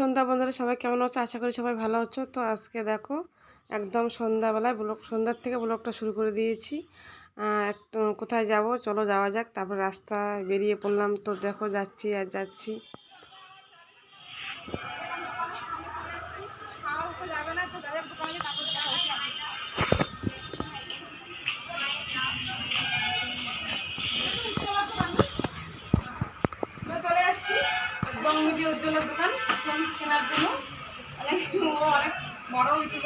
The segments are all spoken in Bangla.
সন্ধ্যা বন্ধুরা, সবাই কেমন আছো? আশা করি সবাই ভালো আছো। তো আজকে দেখো, একদম সন্ধ্যাবেলায় ব্লগ, সন্ধ্যার থেকে ব্লগটা শুরু করে দিয়েছি। একটু কোথায় যাব? চলো যাওয়া যাক। তারপর রাস্তায় বেরিয়ে পড়লাম। তো দেখো, যাচ্ছি আর যাচ্ছি। দোকান ফোন কেনার জন্য অনেক ও অনেক তো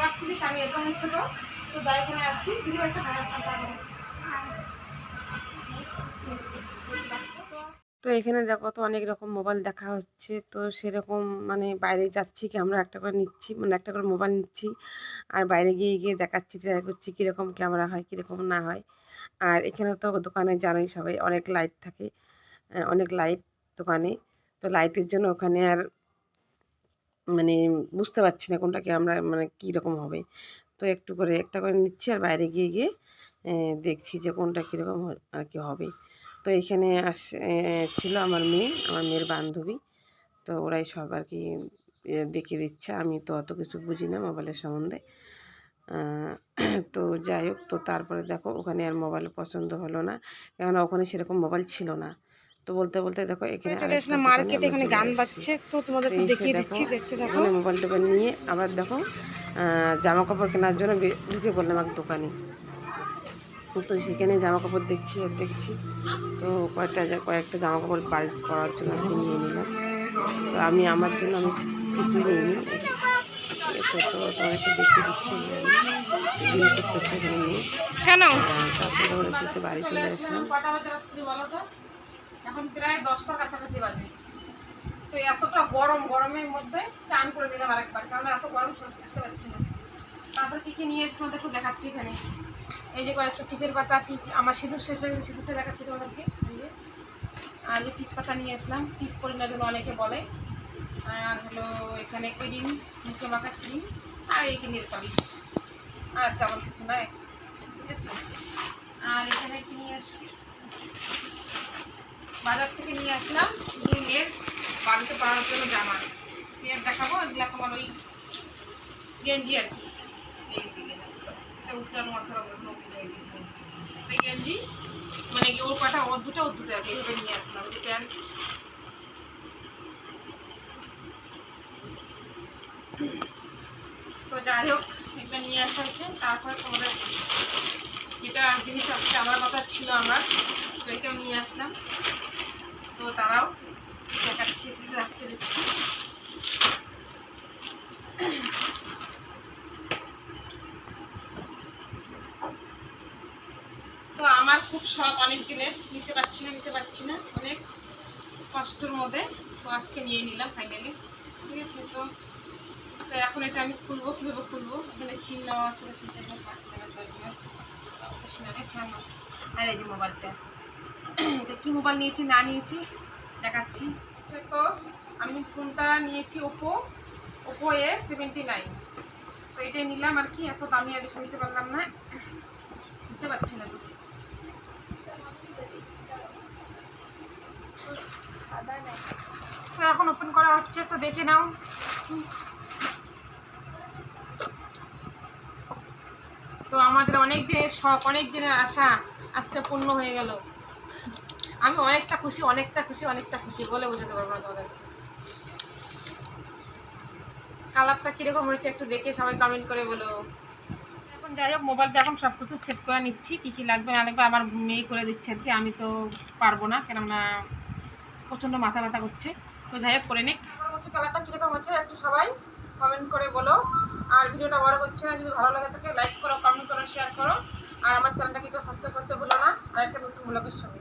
তো এখানে দেখো তো অনেক রকম মোবাইল দেখা হচ্ছে, তো সেরকম মানে বাইরে যাচ্ছি ক্যামেরা একটা করে নিচ্ছি মানে একটা করে মোবাইল নিচ্ছি, আর বাইরে গিয়ে গিয়ে দেখাচ্ছি ট্রাই করছি কীরকম ক্যামেরা হয়, কীরকম না হয়। আর এখানে তো দোকানে জানোই সবাই, অনেক লাইট থাকে অনেক লাইট দোকানে, তো লাইটের জন্য ওখানে আর মানে বুঝতে পারছি না কোনটা আমরা মানে কীরকম হবে। তো একটু করে একটা করে নিচ্ছি আর বাইরে গিয়ে গিয়ে দেখছি যে কোনটা কীরকম আর কি হবে। তো এখানে আস ছিল আমার মেয়ে, আমার মেয়ের বান্ধবী। তো ওরাই সব আর কি দেখিয়ে দিচ্ছে। আমি তো অত কিছু বুঝি না মোবাইলের সম্বন্ধে। তো যাই হোক, তো তারপরে দেখো, ওখানে আর মোবাইল পছন্দ হলো না। কেননা ওখানে সেরকম মোবাইল ছিল না। তো বলতে বলতে দেখো এখানে মার্কেটে এখানে গান বাজছে তো তোমাদের দেখিয়ে দিচ্ছি দেখতে দেখো মোবাইল টোবাইল নিয়ে আবার দেখো জামা কাপড় কেনার জন্য ঢুকে পড়লাম এক দোকানে। তো সেখানে জামা কাপড় দেখছি আর দেখছি তো কয়েকটা কয়েকটা জামা কাপড় বাড়ি করার জন্য কি নিয়ে নিলাম। তো আমি আমার জন্য আমি কিছুই নিইনি। ঠিক আছে তো তোমাকে দেখিয়ে দিচ্ছি যে করতেছে এখানে নিয়ে। তারপরে বাড়ি চলে আসলাম। এখন প্রায় দশটার কাছাকাছি বাজে। তো এতটা গরম, গরমের মধ্যে চান করে দিলাম আরেকবার, কারণ এত গরম সহ্য করতে পারছি না। তারপর কী কী নিয়ে এসে তোমাদের একটু দেখাচ্ছি এখানে। এই যে কয়েকটা টিপের পাতা, টিপ, আমার সিঁদুর শেষ হয়ে গেছে, সিঁদুরটা দেখাচ্ছি তোমাদেরকে। যে, আর এই টিপ পাতা নিয়ে আসলাম টিপ করে না জন্য অনেকে বলে। আর হলো এখানে ক্রিম মুখে মাখা ক্রিম, আর এই নেল পালিশ। আর তেমন কিছু নাই, ঠিক আছে? আর এখানে কি নিয়ে আসছি বাজার থেকে নিয়ে আসলাম। দুই মেয়ের বাড়িতে পড়ানোর জন্য জামা। মেয়ের দেখাবো, এগুলো তোমার ওই গেঞ্জি আর কি। গেঞ্জি। মানে কি ওর পাটা, ওর দুটো ওর দুটো আর কি, এইভাবে নিয়ে আসলাম যে প্যান্ট। তো যাই হোক, এগুলো নিয়ে আসা হচ্ছে, তারপরে তোমাদের যেটা জিনিস আমার কথা ছিল আমার এটাও নিয়ে আসলাম। তো তারাও দেখাচ্ছি রাখতে দিচ্ছি। তো আমার খুব শখ অনেক দিনের, নিতে পারছি না, নিতে পারছি না, অনেক কষ্টের মধ্যে। তো আজকে নিয়ে নিলাম ফাইনালি ঠিক আছে? তো তো এখন এটা আমি খুলবো, কীভাবে খুলবো? এখানে চিন নেওয়া আছে চিনটা আর এই যে মোবাইলটা। এটা কি মোবাইল নিয়েছি না নিয়েছি দেখাচ্ছি। আচ্ছা, তো আমি ফোনটা নিয়েছি Oppo Oppo A seventy nine তো এটাই নিলাম আর কি এত দামি আর বেশি নিতে পারলাম না। নিতে পারছি না তো। তো এখন ওপেন করা হচ্ছে তো দেখে নাও। তো আমাদের অনেক দিনের শখ অনেক দিনের আশা আজকে পূর্ণ হয়ে গেল। আমি অনেকটা খুশি অনেকটা খুশি অনেকটা খুশি বলে বোঝাতে পারব না তোমাদের। কালারটা কীরকম হয়েছে একটু দেখে সবাই কমেন্ট করে বলো। এখন যাই হোক মোবাইলটা এখন সব কিছু সেট করে নিচ্ছি কী কী লাগবে না লাগবে আমার মেয়ে করে দিচ্ছে আর কি আমি তো পারব না কেননা প্রচণ্ড মাথা ব্যথা করছে। তো যাই হোক করে নিক। কালারটা কীরকম হচ্ছে একটু সবাই কমেন্ট করে বলো। আর ভিডিওটা বড় করছে না, যদি ভালো লাগে থাকে লাইক করো কমেন্ট করো শেয়ার করো। আর আমার চ্যানেলটাকে কেউ সাবস্ক্রাইব করতে ভুলো না। আর একটা নতুন ব্লগের সঙ্গে।